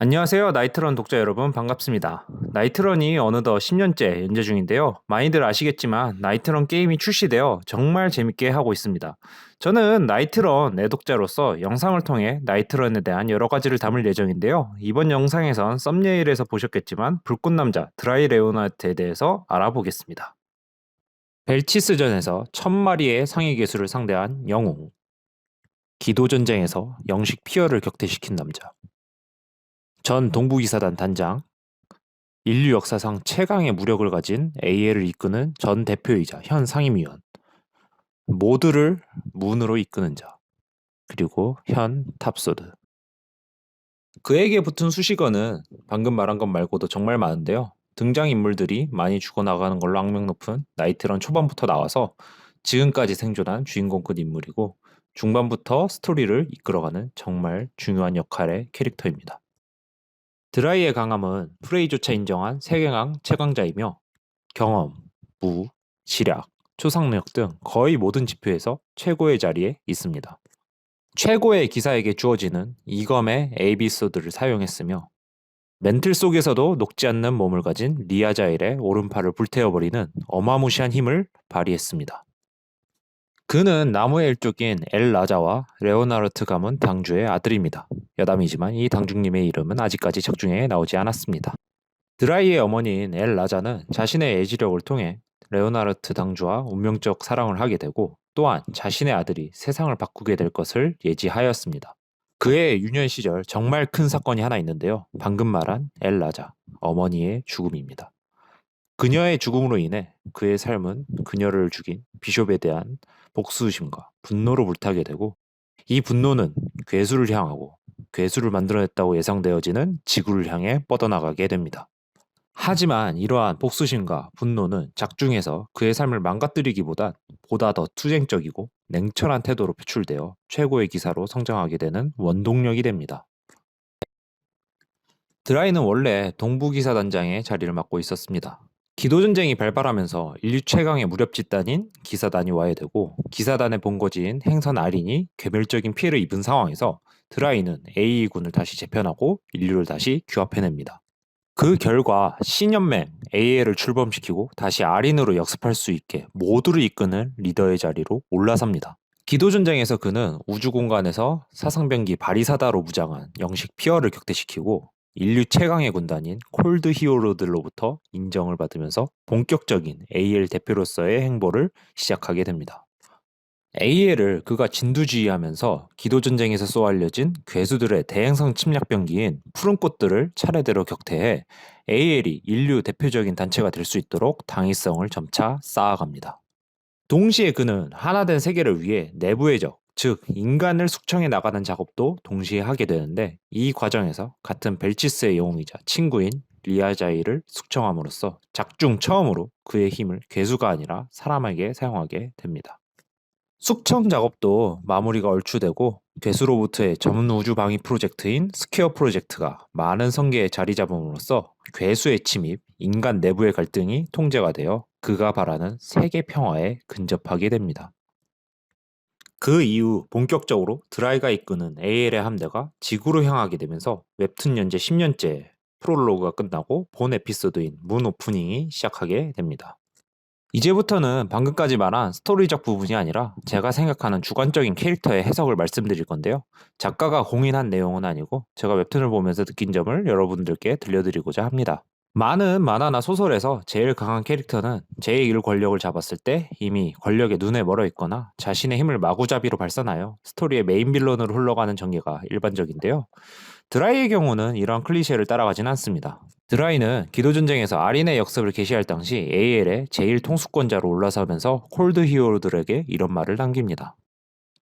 안녕하세요. 나이트런 독자 여러분 반갑습니다. 나이트런이 어느덧 10년째 연재 중인데요. 많이들 아시겠지만 나이트런 게임이 출시되어 정말 재밌게 하고 있습니다. 저는 나이트런 애독자로서 영상을 통해 나이트런에 대한 여러 가지를 담을 예정인데요. 이번 영상에선 썸네일에서 보셨겠지만 불꽃남자 드라이 레오나트에 대해서 알아보겠습니다. 벨치스전에서 천마리의 상위 개수를 상대한 영웅 기도전쟁에서 영식 피어를 격퇴시킨 남자 전 동부기사단 단장, 인류 역사상 최강의 무력을 가진 AL을 이끄는 전 대표이자 현 상임위원, 모두를 문으로 이끄는 자, 그리고 현 탑소드. 그에게 붙은 수식어는 방금 말한 것 말고도 정말 많은데요. 등장인물들이 많이 죽어나가는 걸로 악명 높은 나이트런 초반부터 나와서 지금까지 생존한 주인공급 인물이고 중반부터 스토리를 이끌어가는 정말 중요한 역할의 캐릭터입니다. 드라이의 강함은 프레이조차 인정한 세계강 최강자이며 경험, 무, 지략, 초상력 등 거의 모든 지표에서 최고의 자리에 있습니다. 최고의 기사에게 주어지는 이검의 에이비소드를 사용했으며 멘틀 속에서도 녹지 않는 몸을 가진 리아자일의 오른팔을 불태워버리는 어마무시한 힘을 발휘했습니다. 그는 나무의 일족인 엘 라자와 레오나르트 가문 당주의 아들입니다. 여담이지만 이 당중님의 이름은 아직까지 적중에 나오지 않았습니다. 드라이의 어머니인 엘 라자는 자신의 애지력을 통해 레오나르트 당주와 운명적 사랑을 하게 되고 또한 자신의 아들이 세상을 바꾸게 될 것을 예지하였습니다. 그의 유년 시절 정말 큰 사건이 하나 있는데요. 방금 말한 엘 라자, 어머니의 죽음입니다. 그녀의 죽음으로 인해 그의 삶은 그녀를 죽인 비숍에 대한 복수심과 분노로 불타게 되고 이 분노는 괴수를 향하고 괴수를 만들어냈다고 예상되어지는 지구를 향해 뻗어나가게 됩니다. 하지만 이러한 복수심과 분노는 작중에서 그의 삶을 망가뜨리기보단 보다 더 투쟁적이고 냉철한 태도로 표출되어 최고의 기사로 성장하게 되는 원동력이 됩니다. 드라이는 원래 동부기사단장의 자리를 맡고 있었습니다. 기도 전쟁이 발발하면서 인류 최강의 무렵 집단인 기사단이 와야 되고 기사단의 본거지인 행선 아린이 괴멸적인 피해를 입은 상황에서 드라이는 AE군을 다시 재편하고 인류를 다시 규합해냅니다. 그 결과 신연맹 AL을 출범시키고 다시 아린으로 역습할 수 있게 모두를 이끄는 리더의 자리로 올라섭니다. 기도 전쟁에서 그는 우주 공간에서 사상병기 바리사다로 무장한 영식 피어를 격퇴시키고 인류 최강의 군단인 콜드 히어로들로부터 인정을 받으면서 본격적인 AL 대표로서의 행보를 시작하게 됩니다. AL을 그가 진두지휘하면서 기도전쟁에서 쏘알려진 괴수들의 대행성 침략병기인 푸른꽃들을 차례대로 격퇴해 AL이 인류 대표적인 단체가 될 수 있도록 당위성을 점차 쌓아갑니다. 동시에 그는 하나된 세계를 위해 내부의 적, 즉 인간을 숙청해 나가는 작업도 동시에 하게 되는데 이 과정에서 같은 벨치스의 영웅이자 친구인 리아자이를 숙청함으로써 작중 처음으로 그의 힘을 괴수가 아니라 사람에게 사용하게 됩니다. 숙청 작업도 마무리가 얼추되고 괴수로부터의 전문 우주 방위 프로젝트인 스퀘어 프로젝트가 많은 성계에 자리 잡음으로써 괴수의 침입, 인간 내부의 갈등이 통제가 되어 그가 바라는 세계 평화에 근접하게 됩니다. 그 이후 본격적으로 드라이가 이끄는 AL의 함대가 지구로 향하게 되면서 웹툰 연재 10년째 프롤로그가 끝나고 본 에피소드인 문 오프닝이 시작하게 됩니다. 이제부터는 방금까지 말한 스토리적 부분이 아니라 제가 생각하는 주관적인 캐릭터의 해석을 말씀드릴 건데요. 작가가 공인한 내용은 아니고 제가 웹툰을 보면서 느낀 점을 여러분들께 들려드리고자 합니다. 많은 만화나 소설에서 제일 강한 캐릭터는 제1 권력을 잡았을 때 이미 권력의 눈에 멀어 있거나 자신의 힘을 마구잡이로 발산하여 스토리의 메인 빌런으로 흘러가는 전개가 일반적인데요. 드라이의 경우는 이러한 클리셰를 따라가진 않습니다. 드라이는 기도전쟁에서 아린의 역습을 개시할 당시 AL의 제1 통수권자로 올라서면서 콜드 히어로들에게 이런 말을 남깁니다.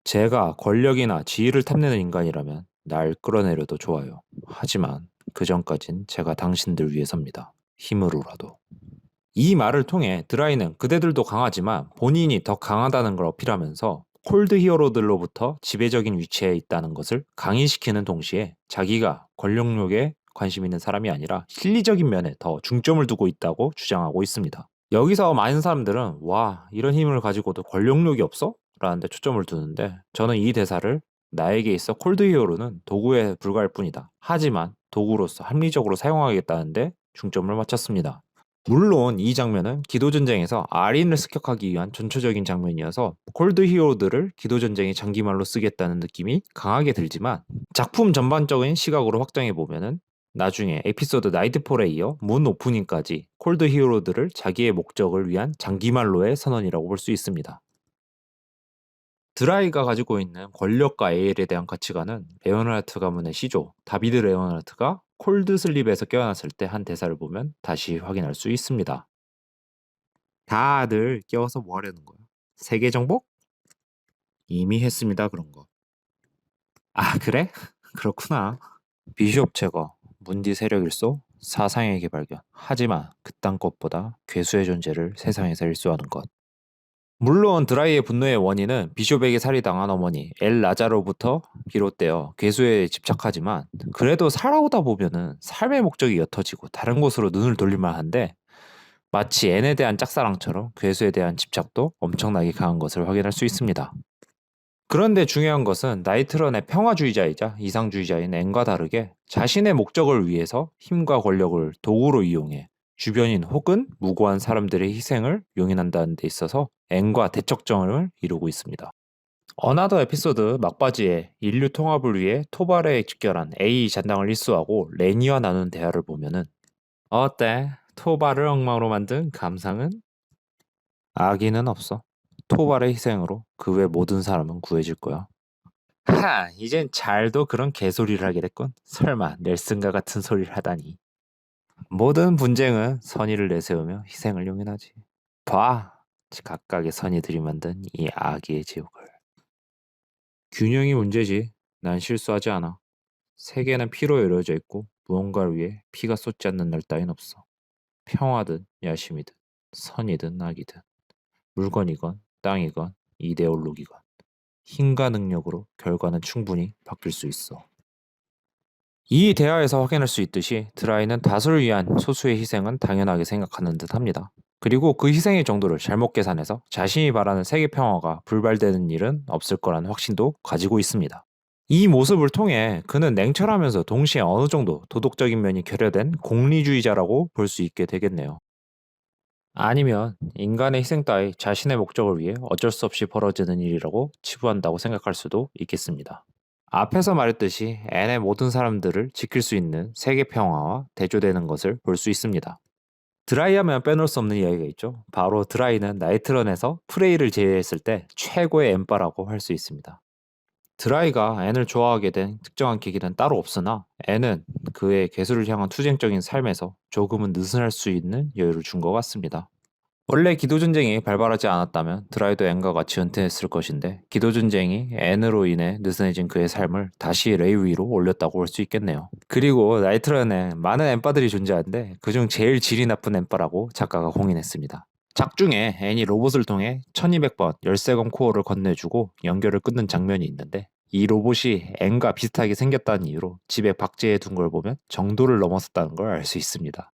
제가 권력이나 지위를 탐내는 인간이라면 날 끌어내려도 좋아요. 하지만 그 전까진 제가 당신들 위해 섭니다. 힘으로라도. 이 말을 통해 드라이는 그대들도 강하지만 본인이 더 강하다는 걸 어필하면서 콜드 히어로들로부터 지배적인 위치에 있다는 것을 강의시키는 동시에 자기가 권력욕에 관심 있는 사람이 아니라 실리적인 면에 더 중점을 두고 있다고 주장하고 있습니다. 여기서 많은 사람들은 와 이런 힘을 가지고도 권력욕이 없어? 라는데 초점을 두는데 저는 이 대사를 나에게 있어 콜드 히어로는 도구에 불과할 뿐이다. 하지만 도구로서 합리적으로 사용하겠다는데 중점을 맞췄습니다. 물론 이 장면은 기도전쟁에서 아린을 습격하기 위한 전초적인 장면이어서 콜드 히어로들을 기도전쟁의 장기말로 쓰겠다는 느낌이 강하게 들지만 작품 전반적인 시각으로 확장해 보면은 나중에 에피소드 나이트폴에 이어 문 오프닝까지 콜드 히어로들을 자기의 목적을 위한 장기말로의 선언이라고 볼 수 있습니다. 드라이가 가지고 있는 권력과 에일에 대한 가치관은 레오나르트 가문의 시조 다비드 레오나르트가 콜드 슬립에서 깨어났을 때 한 대사를 보면 다시 확인할 수 있습니다. 다들 깨워서 뭐 하려는 거야? 세계 정복? 이미 했습니다 그런 거. 아 그래? 그렇구나. 비숍 제거, 문디 세력 일소, 사상의 개발견. 하지만 그딴 것보다 괴수의 존재를 세상에서 일소하는 것. 물론 드라이의 분노의 원인은 비숍에게 살해당한 어머니 엘 라자로부터 비롯되어 괴수에 집착하지만 그래도 살아오다 보면은 삶의 목적이 옅어지고 다른 곳으로 눈을 돌릴만 한데 마치 앤에 대한 짝사랑처럼 괴수에 대한 집착도 엄청나게 강한 것을 확인할 수 있습니다. 그런데 중요한 것은 나이트런의 평화주의자이자 이상주의자인 앤과 다르게 자신의 목적을 위해서 힘과 권력을 도구로 이용해 주변인 혹은 무고한 사람들의 희생을 용인한다는 데 있어서 앤과 대척점을 이루고 있습니다. 어나더 에피소드 막바지에 인류 통합을 위해 토발에 직결한 A 잔당을 일수하고 레니와 나눈 대화를 보면은 어때? 토발을 엉망으로 만든 감상은? 아기는 없어. 토발의 희생으로 그 외 모든 사람은 구해질 거야. 하, 이젠 잘도 그런 개소리를 하게 됐군. 설마 넬슨과 같은 소리를 하다니. 모든 분쟁은 선의를 내세우며 희생을 용인하지. 봐, 각각의 선의들이 만든 이 아기의 지옥을. 균형이 문제지. 난 실수하지 않아. 세계는 피로 이루어져 있고 무언가를 위해 피가 쏟지 않는 날 따윈 없어. 평화든 야심이든 선이든 악이든 물건이건 땅이건 이데올로기건 힘과 능력으로 결과는 충분히 바뀔 수 있어. 이 대화에서 확인할 수 있듯이 드라이는 다수를 위한 소수의 희생은 당연하게 생각하는 듯 합니다. 그리고 그 희생의 정도를 잘못 계산해서 자신이 바라는 세계 평화가 불발되는 일은 없을 거라는 확신도 가지고 있습니다. 이 모습을 통해 그는 냉철하면서 동시에 어느 정도 도덕적인 면이 결여된 공리주의자라고 볼 수 있게 되겠네요. 아니면 인간의 희생 따위 자신의 목적을 위해 어쩔 수 없이 벌어지는 일이라고 치부한다고 생각할 수도 있겠습니다. 앞에서 말했듯이 N의 모든 사람들을 지킬 수 있는 세계 평화와 대조되는 것을 볼 수 있습니다. 드라이하면 빼놓을 수 없는 이야기가 있죠. 바로 드라이는 나이트런에서 프레이를 제외했을 때 최고의 엠바라고 할 수 있습니다. 드라이가 N을 좋아하게 된 특정한 계기는 따로 없으나 N은 그의 개수를 향한 투쟁적인 삶에서 조금은 느슨할 수 있는 여유를 준 것 같습니다. 원래 기도 전쟁이 발발하지 않았다면 드라이도 N과 같이 은퇴했을 것인데 기도 전쟁이 N으로 인해 느슨해진 그의 삶을 다시 레이 위로 올렸다고 볼 수 있겠네요. 그리고 나이트런에 많은 엠바들이 존재하는데 그중 제일 질이 나쁜 엠바라고 작가가 공인했습니다. 작중에 N이 로봇을 통해 1200번 열쇠검 코어를 건네주고 연결을 끊는 장면이 있는데 이 로봇이 N과 비슷하게 생겼다는 이유로 집에 박제해 둔 걸 보면 정도를 넘어섰다는 걸 알 수 있습니다.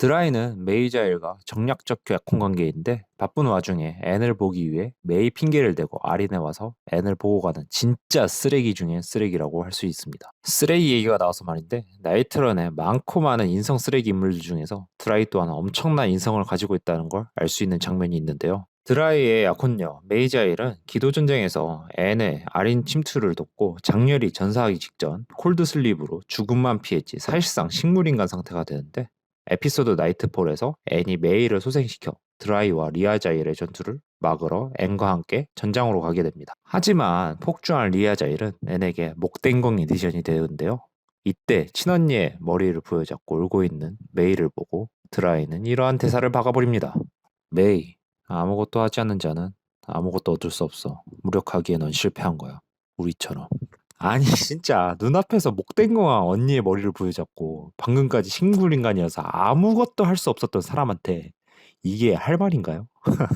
드라이는 메이자일과 정략적 약혼 관계인데 바쁜 와중에 앤을 보기 위해 메이 핑계를 대고 아린에 와서 앤을 보고 가는 진짜 쓰레기 중에 쓰레기라고 할 수 있습니다. 쓰레기 얘기가 나와서 말인데 나이트런의 많고 많은 인성 쓰레기 인물들 중에서 드라이 또한 엄청난 인성을 가지고 있다는 걸 알 수 있는 장면이 있는데요. 드라이의 약혼녀 메이자일은 기도전쟁에서 앤의 아린 침투를 돕고 장렬히 전사하기 직전 콜드 슬립으로 죽음만 피했지 사실상 식물인간 상태가 되는데 에피소드 나이트폴에서 앤이 메이를 소생시켜 드라이와 리아자일의 전투를 막으러 앤과 함께 전장으로 가게 됩니다. 하지만 폭주한 리아자일은 앤에게 목댕공 에디션이 되는데요. 이때 친언니의 머리를 부여잡고 울고 있는 메이를 보고 드라이는 이러한 대사를 박아버립니다. 메이, 아무것도 하지 않는 자는 아무것도 얻을 수 없어. 무력하기에 넌 실패한 거야. 우리처럼. 아니 진짜 눈앞에서 목댕공한 언니의 머리를 부여잡고 방금까지 식물인간이어서 아무것도 할 수 없었던 사람한테 이게 할 말인가요?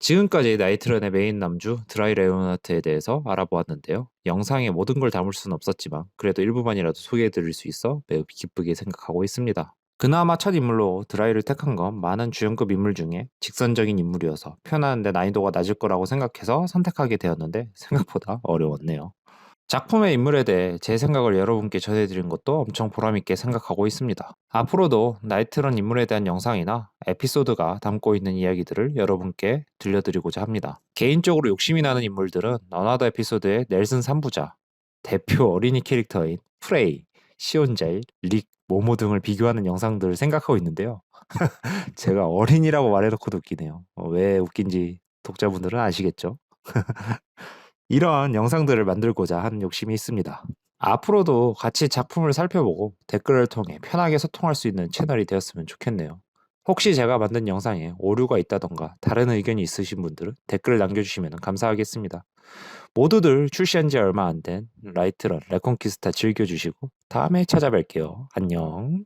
지금까지 나이트런의 메인 남주 드라이 레오나트에 대해서 알아보았는데요. 영상에 모든 걸 담을 수는 없었지만 그래도 일부만이라도 소개해드릴 수 있어 매우 기쁘게 생각하고 있습니다. 그나마 첫 인물로 드라이를 택한 건 많은 주연급 인물 중에 직선적인 인물이어서 표현하는데 난이도가 낮을 거라고 생각해서 선택하게 되었는데 생각보다 어려웠네요. 작품의 인물에 대해 제 생각을 여러분께 전해드린 것도 엄청 보람있게 생각하고 있습니다. 앞으로도 나이트런 인물에 대한 영상이나 에피소드가 담고 있는 이야기들을 여러분께 들려드리고자 합니다. 개인적으로 욕심이 나는 인물들은 어나더 에피소드의 넬슨 3부자, 대표 어린이 캐릭터인 프레이, 시온젤, 릭, 모모 등을 비교하는 영상들을 생각하고 있는데요. 제가 어린이라고 말해놓고도 웃기네요. 어, 왜 웃긴지 독자분들은 아시겠죠? 이런 영상들을 만들고자 한 욕심이 있습니다. 앞으로도 같이 작품을 살펴보고 댓글을 통해 편하게 소통할 수 있는 채널이 되었으면 좋겠네요. 혹시 제가 만든 영상에 오류가 있다던가 다른 의견이 있으신 분들은 댓글을 남겨주시면 감사하겠습니다. 모두들 출시한 지 얼마 안 된 라이트런 레콘키스타 즐겨주시고 다음에 찾아뵐게요. 안녕.